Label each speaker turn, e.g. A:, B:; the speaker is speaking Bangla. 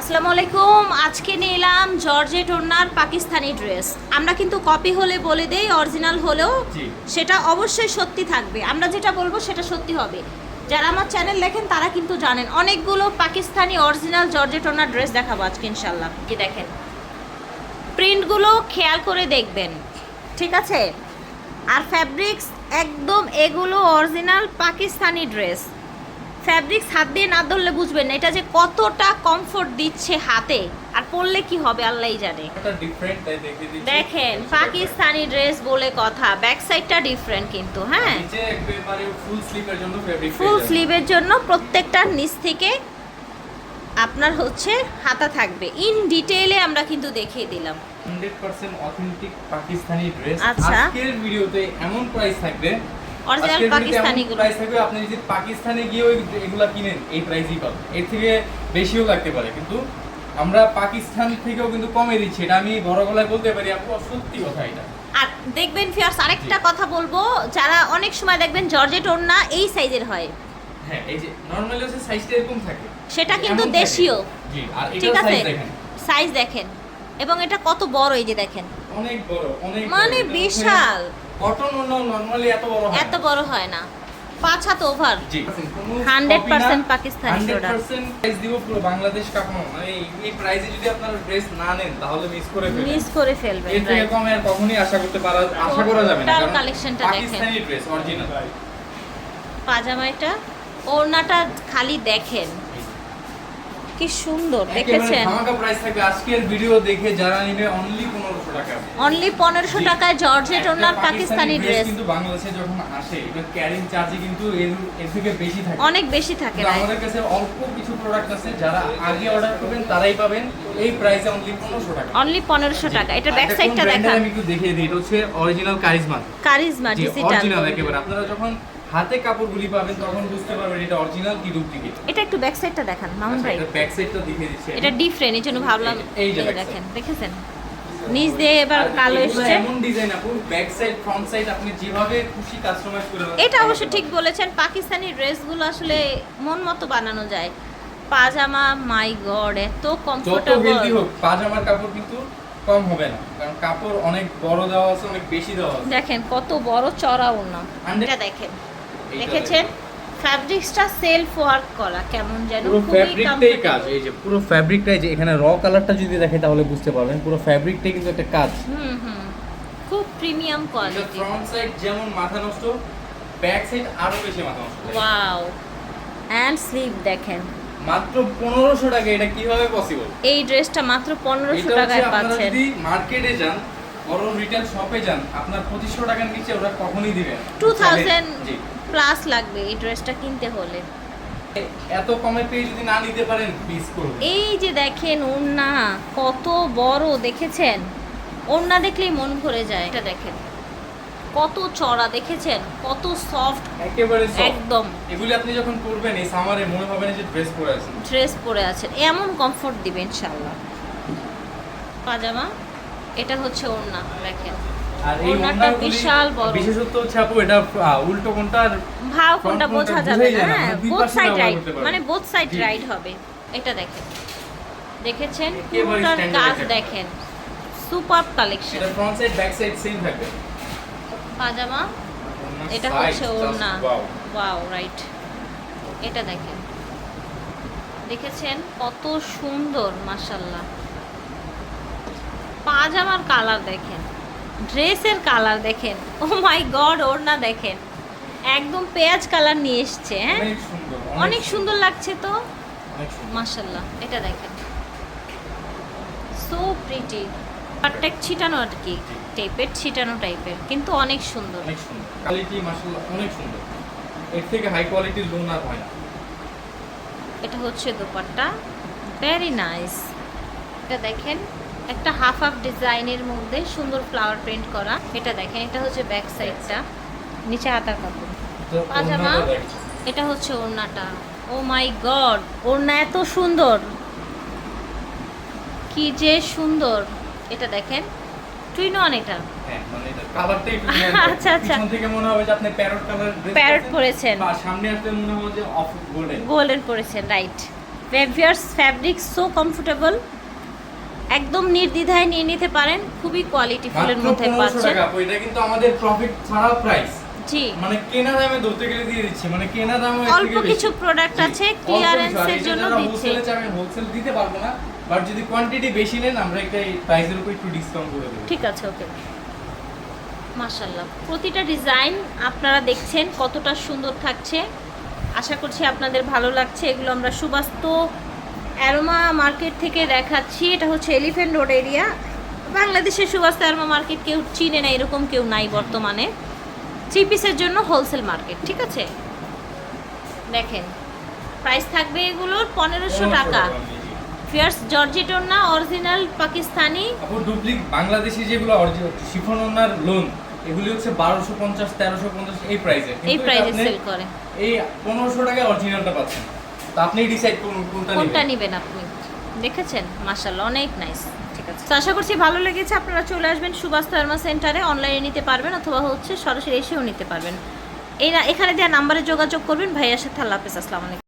A: আসসালামু আলাইকুম। আজকে নিয়ে এলাম জর্জেট ওনার পাকিস্তানি ড্রেস। আমরা কিন্তু কপি হলে বলে দেই অরিজিনাল হলেও সেটা অবশ্যই সত্যি থাকবে। আমরা যেটা বলব সেটা সত্যি হবে। যারা আমার চ্যানেল দেখেন তারা কিন্তু জানেন অনেকগুলো Pakistani original georgette owner dress দেখাবো আজকে ইনশাল্লাহ কি দেখেন প্রিন্টগুলো খেয়াল করে দেখবেন ঠিক আছে? আর ফ্যাব্রিক্স একদম এগুলো অরিজিনাল পাকিস্তানি ড্রেস। ফ্যাব্রিক্স হাত দিয়ে না ধরলে বুঝবেন না। এটা যে কতটা কমফোর্ট দিচ্ছে হাতে। আর পরলে কি হবে আল্লাহই জানে। দেখেন পাকিস্তানি ড্রেস বলে কথা ব্যাক সাইডটা ডিফারেন্ট কিন্তু হ্যাঁ?
B: ফুল
A: স্লিভের জন্য প্রত্যেকটার নিচ থেকে আপনার হচ্ছে হাতা থাকবে। ইন ডিটেইলে আমরা কিন্তু দেখিয়ে দিলাম।
B: 100% অথেন্টিক পাকিস্তানি ড্রেস
A: আচ্ছা।
B: আজকের ভিডিওতে এমন প্রাইস থাকবে
A: অরিজিনাল পাকিস্তানি গুলো।
B: প্রাইস থাকবে আপনি যদি পাকিস্তানে গিয়ে ওই এগুলা কিনেন এই প্রাইসই পাবেন। এর থেকে বেশিও লাগতে পারে। কিন্তু আমরা পাকিস্তান থেকেও কিন্তু কমে দিচ্ছি। এটা আমি বড় গলায় বলতে পারি আপু সত্যি কথা এটা।
A: আর দেখবেন ফিয়ার্স আরেকটা কথা বলব যারা অনেক সময় দেখবেন জর্জেট ওড়না এই সাইজের হয়।
B: হ্যাঁ এই যে নরমালি হচ্ছে সাইজটা এরকম থাকে।
A: সেটা কিন্তু দেশীয়।
B: জি আর এটা সাইজ দেখেন।
A: সাইজ দেখেন। এবং এটা কত বড় এই যে দেখেন।
B: অনেক বড় অনেক
A: মানে বিশাল।
B: কটন নরমালি এত বড় হয়
A: এত বড় হয় না। পাঁচ হাত ওভার
B: জি।
A: 100% পাকিস্তানি product।
B: 100% প্রাইস দিব পুরো বাংলাদেশ কাপানো এই- এই প্রাইসে যদি আপনারা ড্রেস না নেন তাহলে মিস করে ফেলবেন।
A: মিস করে ফেলবেন
B: এর থেকে
A: right?
B: কমে আর কখনোই আশা করতে পারা আশা করা যাবে না কারণ
A: collectionটা দেখেন।
B: পাকিস্তানি ড্রেস অরিজিনাল
A: পাজামা এটা ওড়নাটা খালি দেখেন। কি সুন্দর দেখেছেন?
B: আজকের ভিডিও দেখে যারা নিবে অনলি 1500 টাকা।
A: অনলি পনেরোশো
B: জি।
A: টাকায় জর্জেট ওড়নার পাকিস্তানি ড্রেস
B: কিন্তু বাংলাদেশে যখন আসে এটা ক্যারিং চার্জে কিন্তু এর থেকে বেশি থাকে।
A: অনেক বেশি থাকে
B: আমাদের কাছে অল্প কিছু প্রোডাক্ট আছে যারা আগে অর্ডার করবেন তারাই পাবেন। এই প্রাইসে অনলি 1500 টাকা।
A: অনলি পনেরোশো টাকা। এটা ব্যাক
B: আচ্ছা,
A: সাইডটা দেখান।
B: আমি একটু দেখিয়ে দিই এটা হচ্ছে original charisma
A: charisma digital
B: original একেবারে। আপনারা যখন হাতে কাপড়গুলি পাবেন তখন বুঝতে পারবেন এটা অরিজিনাল কি ডুপ্লিকেট
A: এটা একটু ব্যাক সাইডটা দেখান মামুন ভাই।
B: এটা ব্যাক সাইডটা দেখিয়ে দিচ্ছি
A: এটা ডিফারেন্ট এই জন্য ভাবলাম
B: এই যে-
A: দেখেন দেখেছেন? নিচ দিয়ে এবার কালো এসছে।
B: এমন ডিজাইন আপু ব্যাক সাইড ফ্রন্ট সাইড আপনি যেভাবে খুশি কাস্টমাইজ করে।
A: এটা অবশ্য ঠিক বলেছেন পাকিস্তানি ড্রেসগুলো আসলে মন মতো বানানো যায়। পাজামা মাই গড এত
B: যত
A: কমফোর্টেবল
B: হেলদি হোক পাজামার কাপড় কিন্তু কম হবে না কারণ কাপড় অনেক বড় দেওয়া আছে অনেক বেশি দেওয়া আছে।
A: দেখেন কত বড় চড়া ওড়না। এটা দেখেন। দেখেছেন? ফ্যাব্রিক্সটা সেলফ ওয়ার্ক করা কেমন যেন
B: পুরো ফ্যাব্রিকটাই কাজ এই যে পুরো ফ্যাব্রিকটাই যে এখানে র কালারটা যদি দেখে তাহলে বুঝতে পারবেন পুরো ফ্যাব্রিকটাই কিন্তু একটা কাজ।
A: হুম হুম। খুব প্রিমিয়াম কোয়ালিটি
B: ফ্রন্ট সাইড যেমন মাথা নষ্ট ব্যাক সাইড আরও বেশি মাথা নষ্ট।
A: ওয়াও অ্যান্ড স্লিভ দেখেন।
B: মাত্র পনেরোশো টাকা এটা কীভাবে পসিবল
A: এই ড্রেসটা মাত্র পনেরোশো
B: এটা হচ্ছে
A: টাকায়
B: আপনারা
A: পাচ্ছেন।
B: যদি মার্কেটে যান বড় রিটেল শপে যান আপনার পঁচিশশো টাকার নিচে ওরা কখনই দিবেন না।
A: টু থাউজেন্ড
B: জি।
A: প্লাস লাগবে এই ড্রেসটা কিনতে হলে।
B: এত কমে পেয়ে যদি না নিতে পারেন প্লিজ করুন
A: এই যে দেখেন ওড়না কত বড় দেখেছেন? ওড়না দেখলেই মন ভরে যায় এটা দেখেন। কত চড়া দেখেছেন? কত সফট
B: একেবারে
A: একদম।
B: এগুলি আপনি যখন করবেন এই সামারে মনে হবে না যে ড্রেস পরে আছেন।
A: ড্রেস পরে আছেন। এমন কমফোর্ট দিবেন ইনশাল্লাহ পাজামা এটা হচ্ছে ওড়না দেখেন।
B: আর এই ওড়নাগুলি
A: বিশাল বড়।
B: বিশেষত্ব হচ্ছে আপু এটা উল্টো কোনটা
A: ভাও কোনটা বোঝা যাবে না।
B: না,
A: হ্যাঁ
B: মানে
A: বোথ সাইড মানে বোথ সাইড। হবে। এটা দেখেন। দেখেছেন? পুরোটার কাজ দেখেন। সুপার কালেকশন
B: এটা front side back side same থাকবে।
A: পাজামা? এটা হচ্ছে ওড়না। ওয়াও রাইট এটা দেখেন। দেখেছেন? কত সুন্দর মাশাল্লাহ পাজামার কালার দেখেন। ড্রেসের কালার দেখেন। ও মাই গড ওড়না দেখেন। একদম পেঁয়াজ কালার নিয়ে এসছে হ্যাঁ?
B: অনেক সুন্দর
A: লাগছে তো? মাশাল্লাহ এটা দেখেন। সো প্রিটি পারটেক ছিটানো আর কি টাইপের ছিটানো টাইপের কিন্তু অনেক সুন্দর।
B: অনেক সুন্দর। কোয়ালিটি মাশাআল্লাহ অনেক সুন্দর। এর থেকে হাই কোয়ালিটির লোন আর হয় না।
A: এটা হচ্ছে দোপাট্টা। ভেরি নাইস এটা দেখেন একটা হাফ হাফ ডিজাইনের মধ্যে সুন্দর ফ্লাওয়ার প্রিন্ট করা। এটা দেখেন এটা হচ্ছে ব্যাক সাইডটা নিচে হাতার কাপড়। পাজামা? এটা হচ্ছে ওড়নাটা। ও মাই গড ওড়না এত সুন্দর। কি যে সুন্দর। এটা দেখেন টুইন ওয়ান এটা।
B: হ্যাঁ মানে এটা
A: আচ্ছা, আচ্ছা।
B: পিছন মনে হবে যে আপনি প্যারট কালার
A: প্যারট পরেছেন।
B: বা সামনে আসলে মনে হবে যে অফ গোল্ডেন
A: গোল্ডেন পরেছেন রাইট ফ্যাব্রিক সো কমফোর্টেবল একদম নির্দ্বিধায় নিয়ে নিতে পারেন খুবই কোয়ালিটি ফুলের মধ্যে পাচ্ছেন।
B: এটা কিন্তু আমাদের প্রফিট ছাড়া প্রাইস
A: জি।
B: মানে কেনা দামে ধরতে গেলে দিয়ে দিচ্ছি মানে কেনা দামে
A: অল্প কিছু প্রোডাক্ট আছে ক্লিয়ারেন্সের জন্য দিচ্ছে।
B: আমি হোলসেল দিতে পারব না বাট যদি কোয়ান্টিটি বেশি নেন আমরা একটা প্রাইসের উপর একটু ডিসকাউন্ট করে দেবো।
A: ঠিক আছে ওকে প্রতিটা ডিজাইন আপনারা দেখছেন কতটা সুন্দর থাকছে। আশা করছি আপনাদের ভালো লাগছে। এগুলো আমরা সুবাস্ত অ্যারোমা মার্কেট থেকে দেখাচ্ছি এটা হচ্ছে এলিফ্যান্ট রোড এরিয়া। বাংলাদেশের সুবাস্ত অ্যারোমা মার্কেট কেউ চিনে না এরকম কেউ নাই বর্তমানে। থ্রি পিসের জন্য হোলসেল মার্কেট ঠিক আছে? দেখেন প্রাইস থাকবে এগুলোর পনেরোশো টাকা। ফিয়ার্স জর্জেটন না অরিজিনাল পাকিস্তানি
B: ডুপ্লিক বাংলাদেশি যেগুলো শিফন ওনার লোন এগুলি হচ্ছে বারোশো পঞ্চাশ তেরোশো পঞ্চাশ এই প্রাইসে
A: এই প্রাইসে সেল করে।
B: এই পনেরোশো টাকায় অরিজিনালটা পাচ্ছেন। তো আপনি ডিসাইড করুন কোনটা
A: কোনটা
B: নেবেন?
A: নেবেন আপনি? দেখেছেন? মাশাআল্লাহ অনেক নাইস ঠিক আছে। তো আশা করছি ভালো লেগেছে আপনারা চলে আসবেন সুভাষ থার্মা সেন্টারে অনলাইনে নিতে পারবেন অথবা হচ্ছে সরাসরি এসেও নিতে পারবেন। এই এখানে দেওয়া নাম্বারে যোগাযোগ করবেন। ভাইয়ার সাথে আল্লাহ হাফেজ আসসালামু আলাইকুম।